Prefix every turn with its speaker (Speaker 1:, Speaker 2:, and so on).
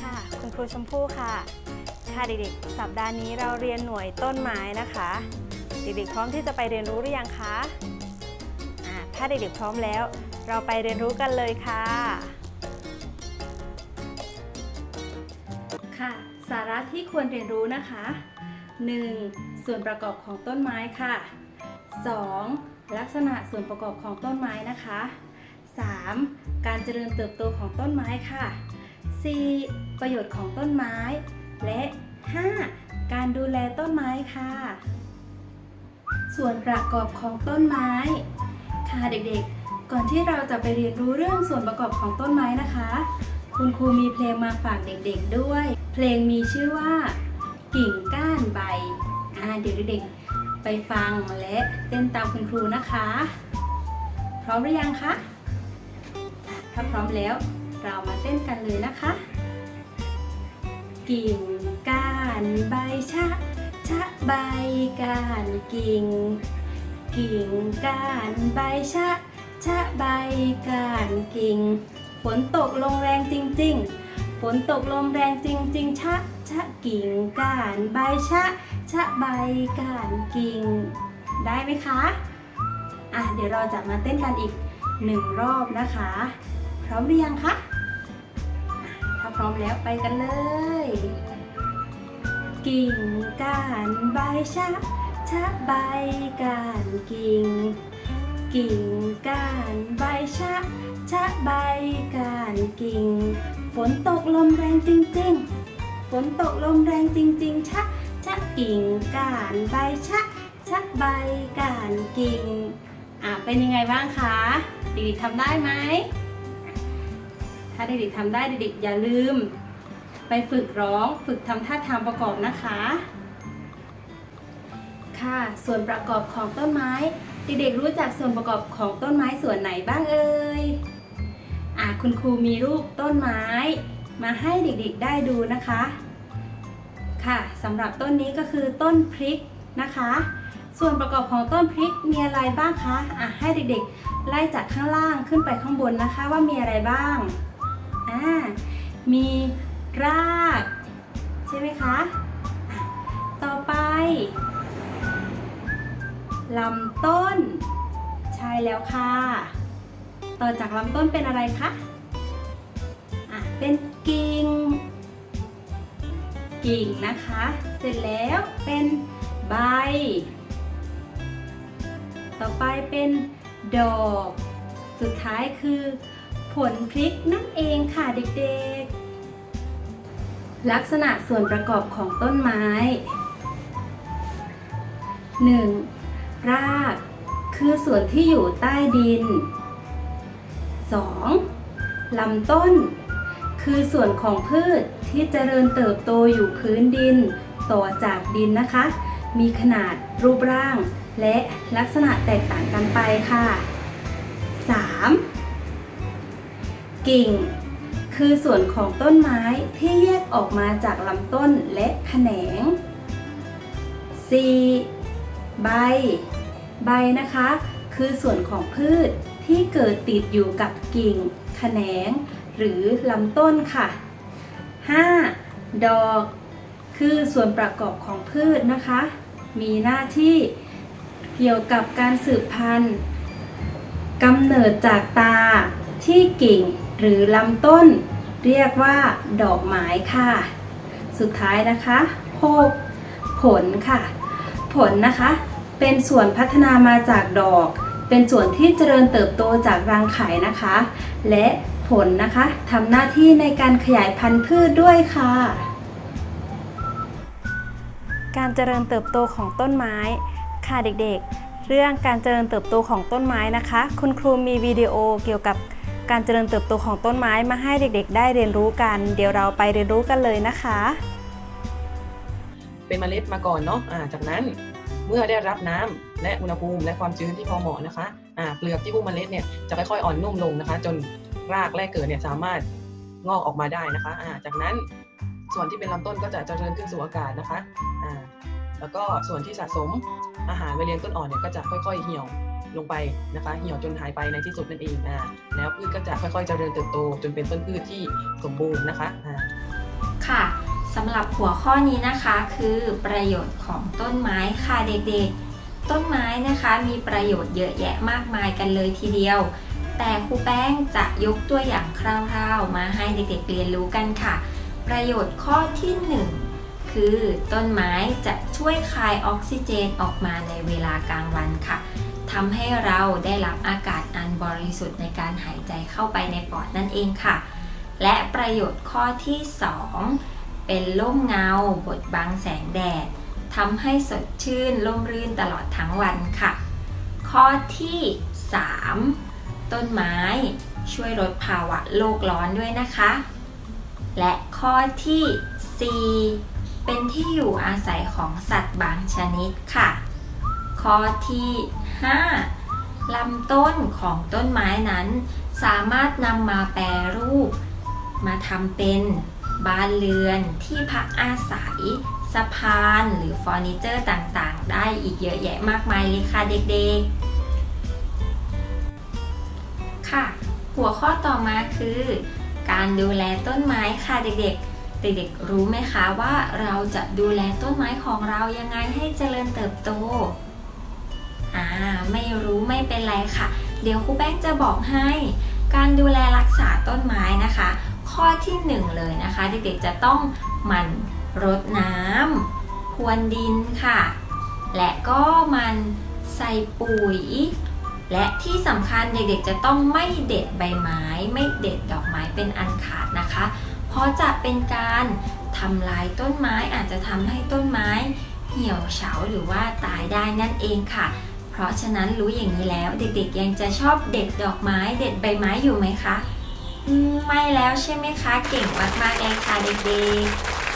Speaker 1: ค่ะ คุณครูชมพู่ค่ะ ค่ะเด็กๆ สัปดาห์นี้เราเรียนหน่วยต้นไม้นะคะ เด็กๆ พร้อมที่จะไปเรียนรู้หรือยังคะถ้าเด็กๆ พร้อมแล้ว เราไปเรียนรู้กันเลยค่ะ ค่ะ สาระที่ควรเรียนรู้นะคะ 1. ส่วนประกอบของต้นไม้ค่ะ 2. ลักษณะส่วนประกอบของต้นไม้นะคะ 3. การเจริญเติบโตของต้นไม้ค่ะ 4. ประโยชน์ของต้นไม้ และ 5. การดูแลต้นไม้ค่ะ ส่วนประกอบของต้นไม้ ค่ะเด็กๆ ก่อนที่เราจะไปเรียนรู้เรื่องส่วนประกอบของต้นไม้นะคะ คุณครูมีเพลงมาฝากเด็กๆด้วย เพลงมีชื่อว่า กิ่งก้านใบอ่าเดี๋ยวเด็กๆไปฟังและเต้นตามคุณครูนะคะ พร้อมหรือยังคะถ้าพร้อมแล้ว เรามาเต้นกันเลยนะคะ กิ่งก้านใบชะ ชะใบก้านกิ่ง กิ่งก้านใบชะ ชะใบก้านกิ่ง ฝนตกลงแรงจริง ๆฝนตกลมแรงจริง ๆ ชะ ชะกิ่งก้านใบชะ ชะใบก้านกิ่ง ได้ไหมคะ อะ เดี๋ยวเราจะมาเต้นกันอีกหนึ่งรอบนะคะ พร้อมหรือยังคะ พร้อมแล้วไปกันเลย กิ่งก้านใบชะชะใบก้านกิ่ง กิ่งก้านใบชะชะใบก้านกิ่ง ฝนตกลมแรงจริง ๆ ฝนตกลมแรงจริง ๆ ชะชะกิ่งก้านใบชะชะใบก้านกิ่งอะเป็นยังไงบ้างคะด็กๆทำได้ไหม เด็กๆทำได้เด็กๆอย่าลืม ไปฝึกร้องฝึกทำท่าทางประกอบนะคะ ค่ะ ส่วนประกอบของต้นไม้ เด็กๆรู้จักส่วนประกอบของต้นไม้ส่วนไหนบ้างเอ่ยอะคุณครูมีรูปต้นไม้ มาให้เด็กๆได้ดูนะคะ ค่ะสำหรับต้นนี้ก็คือต้นพริกนะคะ ส่วนประกอบของต้นพริกมีอะไรบ้างคะอะให้เด็กๆ ไล่จากข้างล่างขึ้นไปข้างบนนะคะว่ามีอะไรบ้าง อ่ามีราก ใช่ไหมคะอะต่อไปลำต้น ใช่แล้วค่ะ ต่อจากลำต้นเป็นอะไรคะอะเป็นกิ่งกิ่งนะคะ เสร็จแล้วเป็นใบ ต่อไปเป็นดอก สุดท้ายคือ ผลพริกนั่นเองค่ะเด็กๆ ลักษณะส่วนประกอบของต้นไม้ 1. ราก คือส่วนที่อยู่ใต้ดิน 2. ลำต้น คือส่วนของพืชที่เจริญเติบโตอยู่พื้นดิน ต่อจากดินนะคะ มีขนาดรูปร่าง และลักษณะแตกต่างกันไปค่ะ 3. กิ่ง คือส่วนของต้นไม้ที่แยกออกมาจากลำต้นและแขนง 4. ใบ ใบนะคะ คือส่วนของพืชที่เกิดติดอยู่กับกิ่ง แขนง หรือลำต้นค่ะ 5. ดอก คือส่วนประกอบของพืชนะคะ มีหน้าที่เกี่ยวกับการสืบพันธุ์กำเนิดจากตาที่กิ่ง หรือลำต้นเรียกว่าดอกไม้ค่ะ สุดท้ายนะคะ 6. ผลค่ะ ผลนะคะ เป็นส่วนพัฒนามาจากดอก เป็นส่วนที่เจริญเติบโตจากรังไข่นะคะ และผลนะคะทำหน้าที่ในการขยายพันธุ์พืชด้วยค่ะ การเจริญเติบโตของต้นไม้ ค่ะเด็กๆ เรื่องการเจริญเติบโตของต้นไม้นะคะ คุณครูมีวิดีโอเกี่ยวกับ การเจริญเติบโตของต้นไม้มาให้เด็กๆ ได้เรียนรู้กัน เดี๋ยวเราไปเรียนรู้กันเลยนะคะ
Speaker 2: เป็นเมล็ดมาก่อนเนาะอ่าจากนั้นเมื่อได้รับน้ำและอุณหภูมิและความชื้นที่พอเหมาะนะคะอ่าเปลือกที่หุ้มเมล็ดเนี่ยจะค่อยๆอ่อนนุ่มลงนะคะ จนรากแรกเกิดเนี่ยสามารถงอกออกมาได้นะคะอ่าจากนั้นส่วนที่เป็นลำต้นก็จะเจริญขึ้นสู่อากาศนะคะอ่าแล้วก็ส่วนที่สะสมอาหารไว้เลี้ยงต้นอ่อนเนี่ยก็จะค่อย ๆเหี่ยว ลงไปนะคะเหี่ยวจนหายไปในที่สุดนั่นเองอ่าแล้วพืชก็จะค่อยๆเจริญเติบโต จนเป็นต้นพืชที่สมบูรณ์นะคะอ่า
Speaker 3: สำหรับหัวข้อนี้นะคะคือประโยชน์ของต้นไม้ค่ะเด็กๆ ต้นไม้นะคะมีประโยชน์เยอะแยะมากมายกันเลยทีเดียว แต่ครูแป้งจะยกตัวอย่างคร่าวๆ มาให้เด็กๆเรียนรู้กันค่ะ ประโยชน์ข้อที่ 1 คือต้นไม้จะช่วยคายออกซิเจนออกมาในเวลากลางวันค่ะ ทำให้เราได้รับอากาศอันบริสุทธิ์ในการหายใจเข้าไปในปอดนั่นเองค่ะ และประโยชน์ข้อที่ 2 เป็นร่มเงาบดบังแสงแดดทำให้สดชื่นร่มรื่นตลอดทั้งวันค่ะ ข้อที่ 3 ต้นไม้ช่วยลดภาวะโลกร้อนด้วยนะคะ และข้อที่ 4 เป็นที่อยู่อาศัยของสัตว์บางชนิดค่ะ ข้อที่ 5 ลำต้นของต้นไม้นั้น สามารถนำมาแปรรูป มาทำเป็นบ้านเรือนที่พักอาศัยสะพานหรือเฟอร์นิเจอร์ต่างๆ ได้อีกเยอะแยะมากมายเลยค่ะเด็กๆ ค่ะ หัวข้อต่อมาคือ การดูแลต้นไม้ค่ะเด็กๆเด็กๆรู้ไหมคะว่าเราจะดูแลต้นไม้ของเรายังไงให้เจริญเติบโต อ่าไม่รู้ไม่เป็นไรค่ะ เดี๋ยวครูแป้งจะบอกให้ การดูแลรักษาต้นไม้นะคะ ข้อที่หนึ่งเลยนะคะเด็กๆจะต้องหมั่นรดน้ำพรวนดินค่ะ และก็มันใส่ปุ๋ย และที่สำคัญเด็กๆจะต้องไม่เด็ดใบไม้ ไม่เด็ดดอกไม้เป็นอันขาดนะคะ เพราะจะเป็นการทำลายต้นไม้อาจจะทำให้ต้นไม้เหี่ยวเฉาหรือว่าตายได้นั่นเองค่ะ เพราะฉะนั้นรู้อย่างนี้แล้วเด็กๆยังจะชอบเด็ดดอกไม้ เด็ดใบไม้อยู่ไหมคะไม่แล้วใช่ไหมคะ เก่งมากๆเลยค่ะเด็กๆ